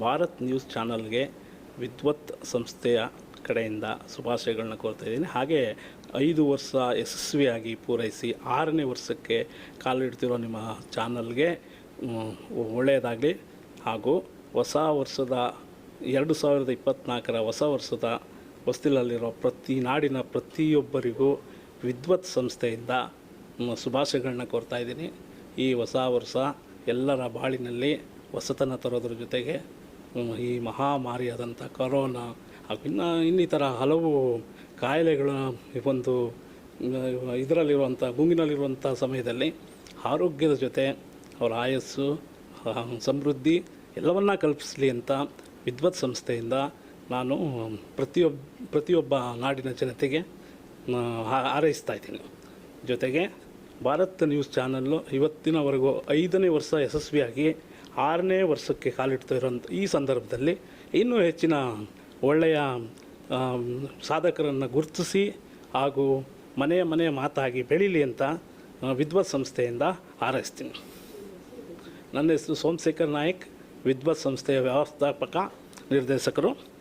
Bharat news ಚಾನಲ್ಗೆ ವಿದ್ವತ್ ಸಂಸ್ಥೆಯ ಕಡೆಯಿಂದ ಶುಭಾಶಯಗಳನ್ನ ಕೋರ್ತಾ ಇದ್ದೀನಿ. ಹಾಗೆ ಐದು ವರ್ಷ ಯಶಸ್ವಿಯಾಗಿ ಪೂರೈಸಿ ಆರನೇ ವರ್ಷಕ್ಕೆ ಕಾಲಿಡ್ತಿರೋ ನಿಮ್ಮ ಚಾನಲ್ಗೆ ಒಳ್ಳೆಯದಾಗಲಿ. ಹಾಗೂ ಹೊಸ ವರ್ಷದ ಎರಡು ಸಾವಿರದ ಇಪ್ಪತ್ತ್ನಾಲ್ಕರ ಹೊಸ ವರ್ಷದ ಹೊಸ್ತಿಲಲ್ಲಿರೋ ಪ್ರತಿ ನಾಡಿನ ಪ್ರತಿಯೊಬ್ಬರಿಗೂ ವಿದ್ವತ್ ಸಂಸ್ಥೆಯಿಂದ ಶುಭಾಶಯಗಳನ್ನ ಕೋರ್ತಾ ಇದ್ದೀನಿ. ಈ ಹೊಸ ವರ್ಷ ಎಲ್ಲರ ಬಾಳಿನಲ್ಲಿ ಹೊಸತನ ತರೋದ್ರ ಜೊತೆಗೆ ಈ ಮಹಾಮಾರಿಯಾದಂಥ ಕೊರೋನಾ, ಹಾಗೂ ಇನ್ನು ಇನ್ನಿತರ ಹಲವು ಕಾಯಿಲೆಗಳ ಒಂದು ಇದರಲ್ಲಿರುವಂಥ, ಗುಂಗಿನಲ್ಲಿರುವಂಥ ಸಮಯದಲ್ಲಿ ಆರೋಗ್ಯದ ಜೊತೆ ಅವರ ಆಯಸ್ಸು ಸಮೃದ್ಧಿ ಎಲ್ಲವನ್ನ ಕಲ್ಪಿಸಲಿ ಅಂತ ವಿದ್ವತ್ ಸಂಸ್ಥೆಯಿಂದ ನಾನು ಪ್ರತಿಯೊಬ್ಬ ಪ್ರತಿಯೊಬ್ಬ ನಾಡಿನ ಜನತೆಗೆ ಹಾರೈಸ್ತಾ ಇದ್ದೀನಿ. ಜೊತೆಗೆ ಭಾರತ್ ನ್ಯೂಸ್ ಚಾನಲ್ಲು ಇವತ್ತಿನವರೆಗೂ ಐದನೇ ವರ್ಷ ಯಶಸ್ವಿಯಾಗಿ ಆರನೇ ವರ್ಷಕ್ಕೆ ಕಾಲಿಡ್ತಾ ಇರೋಂಥ ಈ ಸಂದರ್ಭದಲ್ಲಿ ಇನ್ನೂ ಹೆಚ್ಚಿನ ಒಳ್ಳೆಯ ಸಾಧಕರನ್ನು ಗುರುತಿಸಿ ಹಾಗೂ ಮನೆಯ ಮನೆಯ ಮಾತಾಗಿ ಬೆಳೀಲಿ ಅಂತ ವಿದ್ವತ್ ಸಂಸ್ಥೆಯಿಂದ ಹಾರೈಸ್ತೀನಿ. ನನ್ನ ಹೆಸರು ಸೋಮಶೇಖರ್ ನಾಯಕ್, ವಿದ್ವತ್ ಸಂಸ್ಥೆಯ ವ್ಯವಸ್ಥಾಪಕ ನಿರ್ದೇಶಕರು.